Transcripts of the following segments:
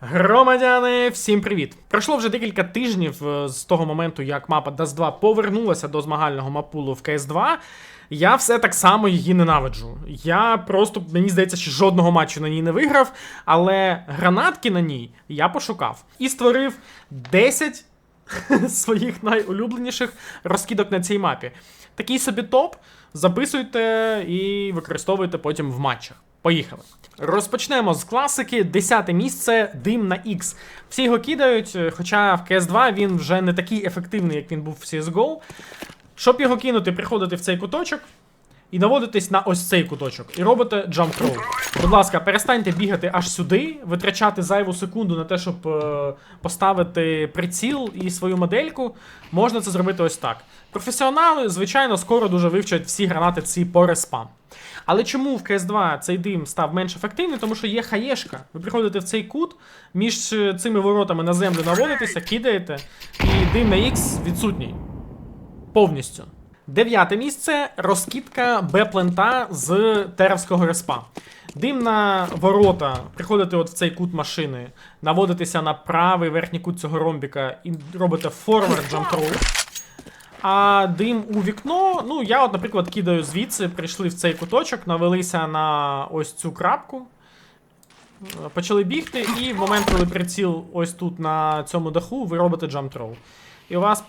Громадяни, всім привіт! Пройшло вже декілька тижнів е, з того моменту, як мапа Dust 2 повернулася до змагального мапулу в CS 2. Я все так само її ненавиджу. Я просто, мені здається, що жодного матчу на ній не виграв, але гранатки на ній я пошукав і створив 10 своїх найулюбленіших розкидок на цій мапі. Такий собі топ. Записуйте і використовуйте потім в матчах. Поїхали. Розпочнемо з класики. Десяте місце дим на X. Всі його кидають, е, хоча в CS2 він вже не такий ефективний, як він був в CSGO. Щоб його кинути, приходите в цей куточок і наводитесь на ось цей куточок. І робите throw. Будь ласка, перестаньте бігати аж сюди, витрачати зайву секунду на те, щоб е, поставити приціл і свою модельку. Можна це зробити ось так. Професіонали, звичайно, скоро дуже вивчать всі гранати ці по респам. Але чому в CS2 цей дим став менш ефективним? Тому що є хаєшка. Ви приходите в цей кут, між е, цими воротами на землю наводитеся, кидаєте, і дим на X відсутній. Повністю. Дев'яте місце розкидка Б-плента з Теревського респа. Дим на ворота, приходите от в цей кут машини, наводитеся на правий верхній кут цього ромбіка і робите jump throw. А дим у вікно, ну я, от, наприклад, кидаю звідси, прийшли в цей куточок, навелися на ось цю крапку. Почали бігти, і в момент, коли приціл ось тут на цьому даху, ви робите throw. І у вас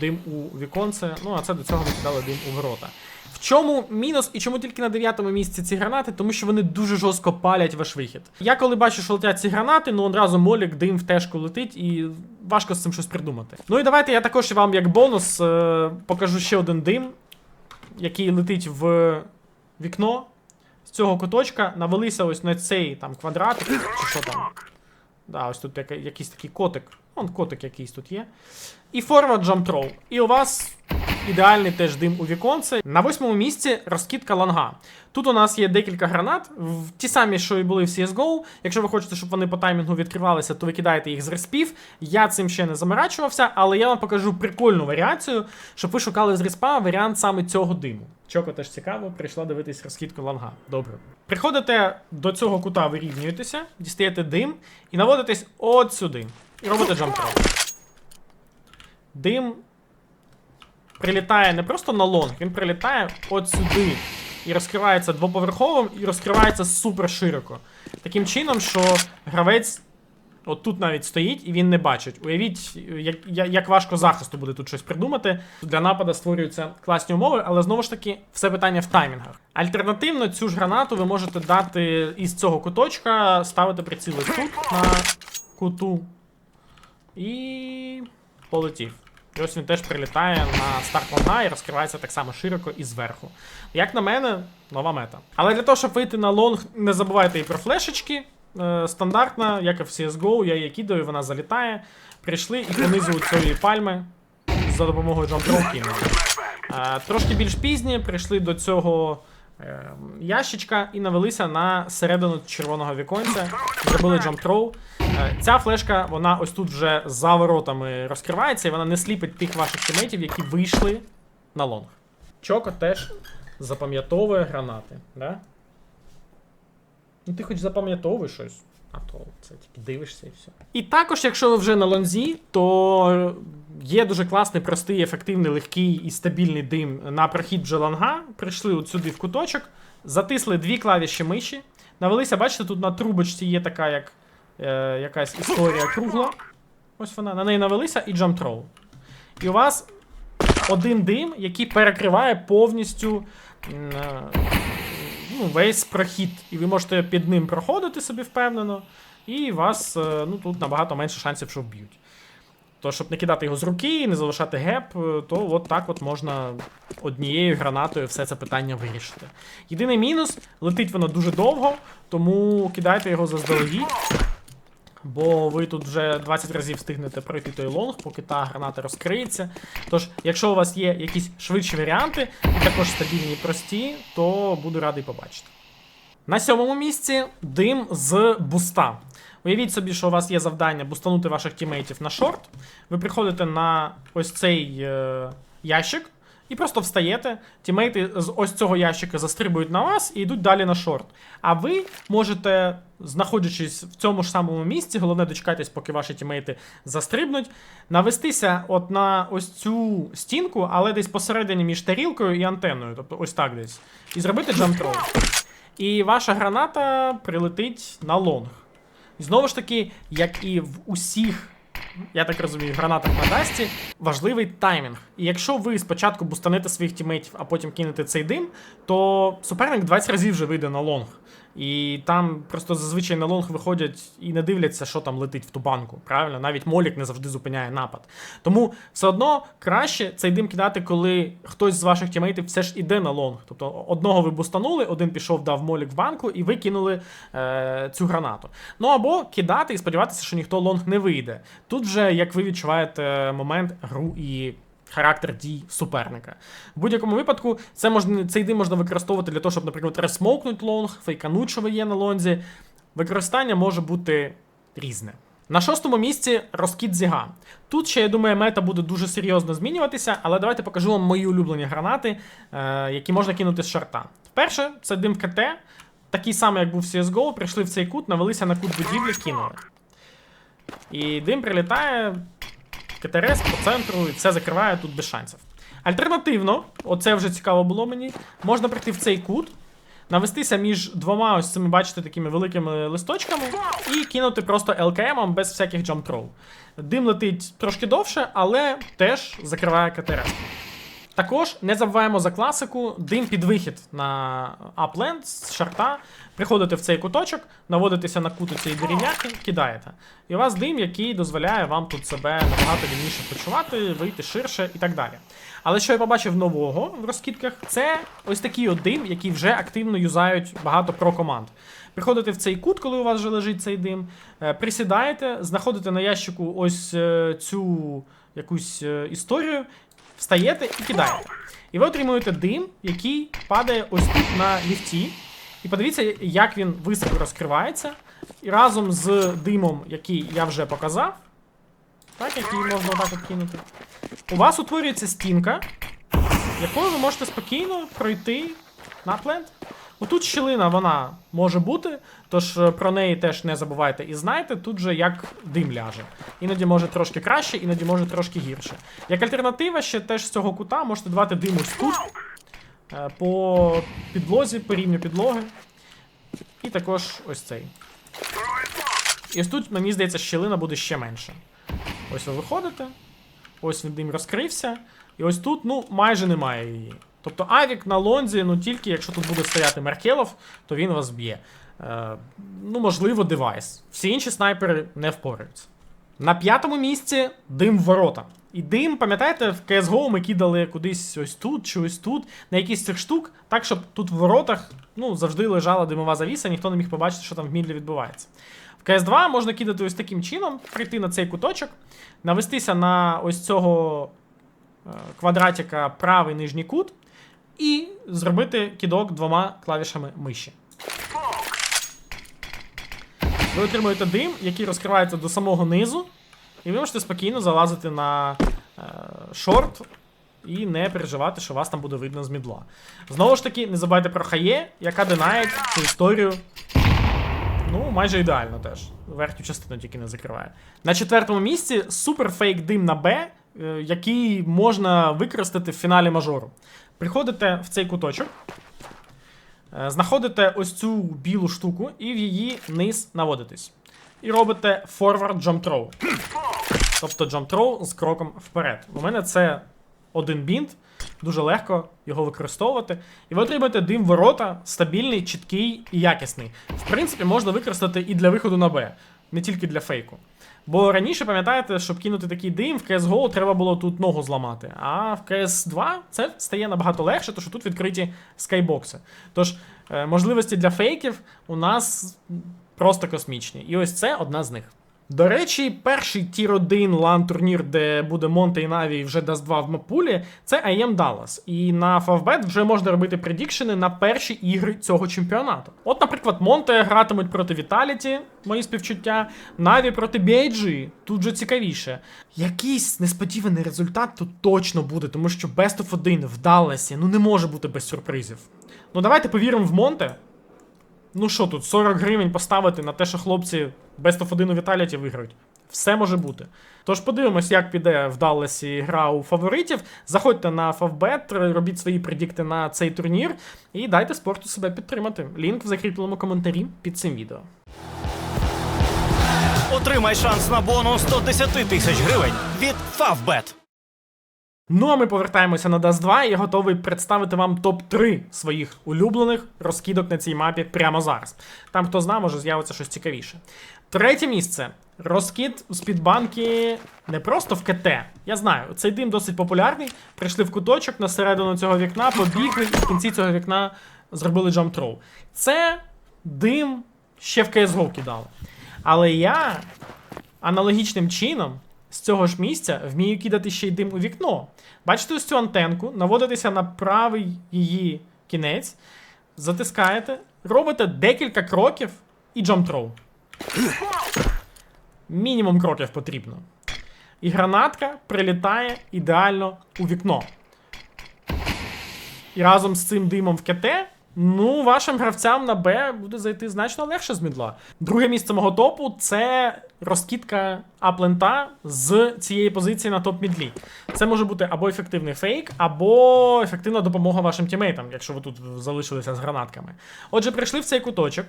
дим у віконце. Ну, а це до цього ми кидали дим у ворота. В чому мінус і чому тільки на дев'ятому місці ці гранати? Тому що вони дуже жорстко палять ваш вихід. Я коли бачу, що летять ці гранати, ну одразу молік, дим в тежку летить, і важко з цим щось придумати. Ну і давайте я також вам як бонус е, покажу ще один дим, який летить в вікно. З цього куточка навелися ось на цей там квадратик, чи що там. Да, ось тут якийсь такий котик. Вон котик якийсь тут є. І forward jump. І у вас ідеальний теж дим у віконце. На восьмому місці розкидка ланга. Тут у нас є декілька гранат, ті самі, що і були в CSGO. Якщо ви хочете, щоб вони по таймінгу відкривалися, то ви кидаєте їх з респів. Я цим ще не заморачувався, але я вам покажу прикольну варіацію, щоб ви шукали з респа варіант саме цього диму. Чоко теж цікаво, прийшла дивитись розкидку ланга. Добре. Приходите до цього кута, вирівнюєтеся, дістаєте дим і наводитесь от сюди. І робите джамп Дим прилітає не просто на лонг, він прилітає от сюди. І розкривається двоповерховим, і розкривається супер широко. Таким чином, що гравець от тут навіть стоїть і він не бачить. Уявіть, як, як важко захисту буде тут щось придумати. Для напада створюються класні умови, але знову ж таки, все питання в таймінгах. Альтернативно, цю ж гранату ви можете дати із цього куточка, ставити приціли тут на куту. І полетів. І ось він теж прилітає на старт лонга і розкривається так само широко і зверху. Як на мене, нова мета. Але для того, щоб вийти на лонг, не забувайте і про флешечки. Е, стандартна, як і в CSGO, я її кидаю, вона залітає. Прийшли і понизу цієї пальми за допомогою джампдров кинули. Е, трошки більш пізні прийшли до цього е, ящичка і навелися на середину червоного віконця, зробили джамп-троу. Е, Ця флешка, вона ось тут вже за воротами розкривається, і вона не сліпить тих ваших тімейтів, які вийшли на лонг. Чоко теж запам'ятовує гранати, да? Ну ти хоч запам'ятовуй щось, а то це тільки дивишся і все. І також, якщо ви вже на лонзі, то є дуже класний, простий, ефективний, легкий і стабільний дим на прохід джеланга. Прийшли от сюди в куточок, затисли дві клавіші миші, навелися, бачите, тут на трубочці є така як е, якась історія кругла. Ось вона, на неї навелися і throw. І у вас один дим, який перекриває повністю е, ну, весь прохід. І ви можете під ним проходити собі впевнено, і вас е, ну, тут набагато менше шансів, що вб'ють. То, щоб не кидати його з руки, не залишати геп, то от так от можна однією гранатою все це питання вирішити. Єдиний мінус, летить воно дуже довго, тому кидайте його заздалегідь. Бо ви тут вже 20 разів встигнете пройти той лонг, поки та граната розкриється. Тож, якщо у вас є якісь швидші варіанти, і також стабільні і прості, то буду радий побачити. На сьомому місці дим з буста. Уявіть собі, що у вас є завдання бустанути ваших тімейтів на шорт. Ви приходите на ось цей е, ящик і просто встаєте. Тімейти з ось цього ящика застрибують на вас і йдуть далі на шорт. А ви можете, знаходячись в цьому ж самому місці, головне дочекайтесь, поки ваші тімейти застрибнуть, навестися от на ось цю стінку, але десь посередині між тарілкою і антенною, тобто ось так десь. І зробити джамп-трол. І ваша граната прилетить на лонг. Знову ж таки, як і в усіх, я так розумію, граната на Дасті, важливий таймінг. І якщо ви спочатку бустанете своїх тімейтів, а потім кинете цей дим, то суперник 20 разів вже вийде на лонг. І там просто зазвичай на лонг виходять і не дивляться, що там летить в ту банку. Правильно, навіть молік не завжди зупиняє напад. Тому все одно краще цей дим кидати, коли хтось з ваших тімейтів все ж іде на лонг. Тобто одного ви бустанули, один пішов, дав молік в банку, і ви кинули е, цю гранату. Ну або кидати і сподіватися, що ніхто лонг не вийде. Тут вже як ви відчуваєте момент гру і. Характер дій суперника. В будь-якому випадку це можна, цей дим можна використовувати для того, щоб, наприклад, ресмокнути лонг, фейкануть, що ви є на лонзі. Використання може бути різне. На шостому місці розкіт зіга. Тут ще, я думаю, мета буде дуже серйозно змінюватися, але давайте покажу вам мої улюблені гранати, е, які можна кинути з шарта. Перше, це дим КТ, такий самий, як був в CSGO, прийшли в цей кут, навелися на кут будівлі, кинули. І дим прилітає, КТРС по центру, і це закриває тут без шансів. Альтернативно, оце вже цікаво було мені, можна прийти в цей кут, навестися між двома ось цими, бачите, такими великими листочками і кинути просто ЛКМом без всяких джамп-трол. Дим летить трошки довше, але теж закриває КТРС. Також не забуваємо за класику, дим під вихід на апленд з шарта. Приходите в цей куточок, наводитеся на куту цієї дерев'яки, кидаєте. І у вас дим, який дозволяє вам тут себе набагато вільніше почувати, вийти ширше і так далі. Але що я побачив нового в розкидках, це ось такий от дим, який вже активно юзають багато про команд. Приходите в цей кут, коли у вас вже лежить цей дим, е, присідаєте, знаходите на ящику ось е, цю якусь е, історію, встаєте і кидаєте. І ви отримуєте дим, який падає ось тут на ліфті. І подивіться, як він високо розкривається. І разом з димом, який я вже показав, так, який можна отак відкинути, кинути, у вас утворюється стінка, якою ви можете спокійно пройти на плент. Отут щілина вона може бути, тож е, про неї теж не забувайте і знайте, тут же як дим ляже. Іноді може трошки краще, іноді може трошки гірше. Як альтернатива, ще теж з цього кута можете давати дим ось тут, е, по підлозі, по рівню підлоги. І також ось цей. І ось тут, мені здається, щілина буде ще менше. Ось ви виходите, ось він дим розкрився, і ось тут, ну, майже немає її. Тобто Авік на лонзі, ну тільки якщо тут буде стояти Меркелов, то він вас б'є. Е, ну, можливо, девайс. Всі інші снайпери не впораються. На п'ятому місці дим в ворота. І дим, пам'ятаєте, в CSGO ми кидали кудись ось тут чи ось тут, на якісь цих штук, так, щоб тут в воротах ну, завжди лежала димова завіса, ніхто не міг побачити, що там в мідлі відбувається. В CS2 можна кидати ось таким чином, прийти на цей куточок, навестися на ось цього е, квадратика правий нижній кут і зробити кидок двома клавішами миші. Ви отримуєте дим, який розкривається до самого низу, і ви можете спокійно залазити на е, шорт і не переживати, що вас там буде видно з мідла. Знову ж таки, не забувайте про хає, яка динає цю історію. Ну, майже ідеально теж. Верхню частину тільки не закриває. На четвертому місці супер фейк дим на Б, е, який можна використати в фіналі мажору. Приходите в цей куточок, е, знаходите ось цю білу штуку і в її низ наводитесь. І робите forward jump throw. Тобто jump throw з кроком вперед. У мене це один бінт, дуже легко його використовувати. І ви отримаєте дим ворота, стабільний, чіткий і якісний. В принципі, можна використати і для виходу на Б, не тільки для фейку. Бо раніше, пам'ятаєте, щоб кинути такий дим, в CSGO треба було тут ногу зламати. А в CS2 це стає набагато легше, тому що тут відкриті скайбокси. Тож, е, можливості для фейків у нас просто космічні. І ось це одна з них. До речі, перший тір 1 лан турнір, де буде Монте і Наві вже Даст 2 в Мапулі, це IM Dallas. І на Favbet вже можна робити предікшени на перші ігри цього чемпіонату. От, наприклад, Монте гратимуть проти Vitality, мої співчуття, Наві проти BIG, тут же цікавіше. Якийсь несподіваний результат тут точно буде, тому що Best of 1 в Далласі ну не може бути без сюрпризів. Ну давайте повіримо в Монте. Ну що тут, 40 гривень поставити на те, що хлопці Best of 1 у Віталіті виграють. Все може бути. Тож подивимось, як піде в Далласі гра у фаворитів. Заходьте на Favbet, робіть свої предікти на цей турнір і дайте спорту себе підтримати. Лінк в закріпленому коментарі під цим відео. Отримай шанс на бонус 110 тисяч гривень від Favbet. Ну а ми повертаємося на Dust 2 і я готовий представити вам топ-3 своїх улюблених розкидок на цій мапі прямо зараз. Там, хто знає, може з'явиться щось цікавіше. Третє місце. Розкид з під банки не просто в КТ. Я знаю, цей дим досить популярний. Прийшли в куточок на середину цього вікна, побігли і в кінці цього вікна зробили джамп-троу. Це дим ще в CSGO кидали. Але я аналогічним чином з цього ж місця вмію кидати ще й дим у вікно. Бачите ось цю антенку, наводитеся на правий її кінець, затискаєте, робите декілька кроків і джамп-троу. Мінімум кроків потрібно. І гранатка прилітає ідеально у вікно. І разом з цим димом в КТ, ну, вашим гравцям на Б буде зайти значно легше з мідла. Друге місце мого топу це розкидка аплента з цієї позиції на топ-мідлі. Це може бути або ефективний фейк, або ефективна допомога вашим тімейтам, якщо ви тут залишилися з гранатками. Отже, прийшли в цей куточок,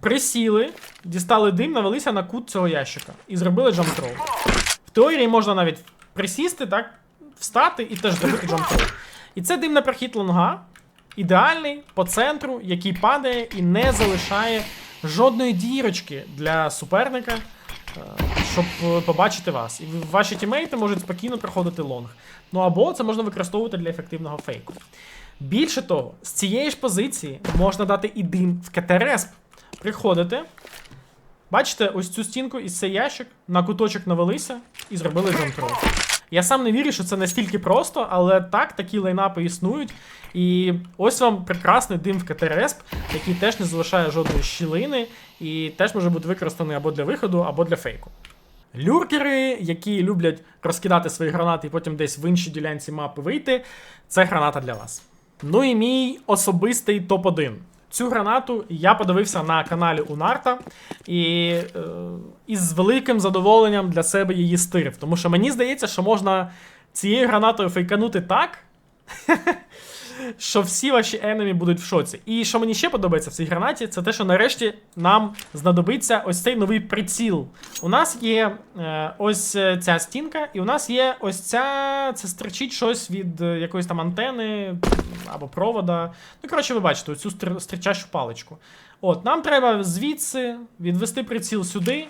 присіли, дістали дим, навелися на кут цього ящика і зробили джамп-троу. В теорії можна навіть присісти, так, встати і теж зробити джамп-троу. І це дим на прохід лонга. Ідеальний по центру, який падає і не залишає жодної дірочки для суперника, е, щоб е, побачити вас. І ваші тімейти можуть спокійно проходити лонг. Ну або це можна використовувати для ефективного фейку. Більше того, з цієї ж позиції можна дати і дим в КТРСП. Приходите, бачите ось цю стінку і цей ящик, на куточок навелися і зробили джамп-троу. Я сам не вірю, що це настільки просто, але так, такі лайнапи існують. І ось вам прекрасний дим в КТРСП, який теж не залишає жодної щілини, і теж може бути використаний або для виходу, або для фейку. Люркери, які люблять розкидати свої гранати і потім десь в іншій ділянці мапи вийти, це граната для вас. Ну і мій особистий топ-1. Цю гранату я подивився на каналі Унарта і е, із великим задоволенням для себе її стирив. Тому що мені здається, що можна цією гранатою фейканути так, що всі ваші енемі будуть в шоці. І що мені ще подобається в цій гранаті, це те, що нарешті нам знадобиться ось цей новий приціл. У нас є е, ось е, ця стінка, і у нас є ось ця. Це стричить щось від е, якоїсь там антени або провода. Ну, коротше, ви бачите, оцю стрічащу паличку. От, нам треба звідси відвести приціл сюди.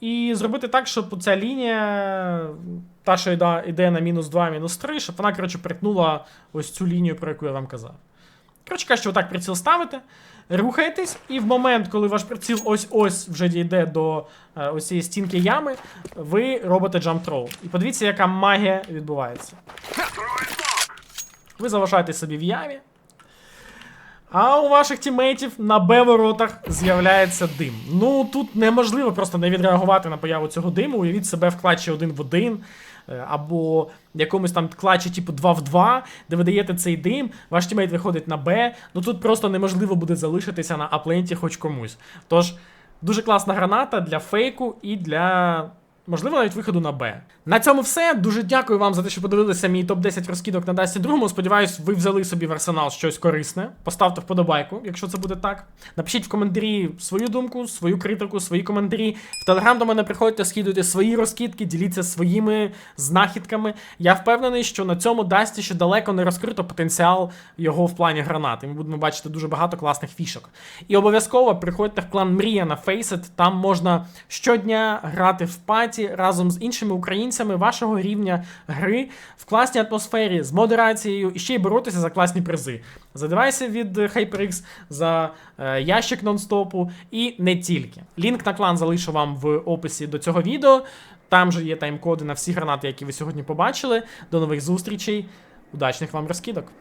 І зробити так, щоб ця лінія, та, що йде, йде на мінус 2, мінус 3, щоб вона, коротше, притнула ось цю лінію, про яку я вам казав. Коротше кажучи, отак приціл ставите, рухаєтесь, і в момент, коли ваш приціл ось-ось вже дійде до е, ось цієї стінки ями, ви робите throw. І подивіться, яка магія відбувається. Ви залишаєтесь собі в ямі. А у ваших тімейтів на Б-воротах з'являється дим. Ну тут неможливо просто не відреагувати на появу цього диму. Уявіть себе в клатчі 1 в 1, е, або якомусь там клачі, типу 2 в 2, де ви даєте цей дим, ваш тімейт виходить на Б. Ну тут просто неможливо буде залишитися на апленті хоч комусь. Тож, дуже класна граната для фейку і для. Можливо, навіть виходу на Б. На цьому все. Дуже дякую вам за те, що подивилися мій топ-10 розкидок на Дасті другому. Сподіваюсь, ви взяли собі в арсенал щось корисне. Поставте вподобайку, якщо це буде так. Напишіть в коментарі свою думку, свою критику, свої коментарі. В телеграм до мене приходьте, скидуйте свої розкидки, діліться своїми знахідками. Я впевнений, що на цьому Дасті ще далеко не розкрито потенціал його в плані гранат. І ми будемо бачити дуже багато класних фішок. І обов'язково приходьте в клан Мрія на Faceit, там можна щодня грати в паті. Чаті разом з іншими українцями вашого рівня гри в класній атмосфері з модерацією і ще й боротися за класні призи. За девайси від HyperX, за е, ящик нонстопу і не тільки. Лінк на клан залишу вам в описі до цього відео. Там же є тайм-коди на всі гранати, які ви сьогодні побачили. До нових зустрічей. Удачних вам розкидок!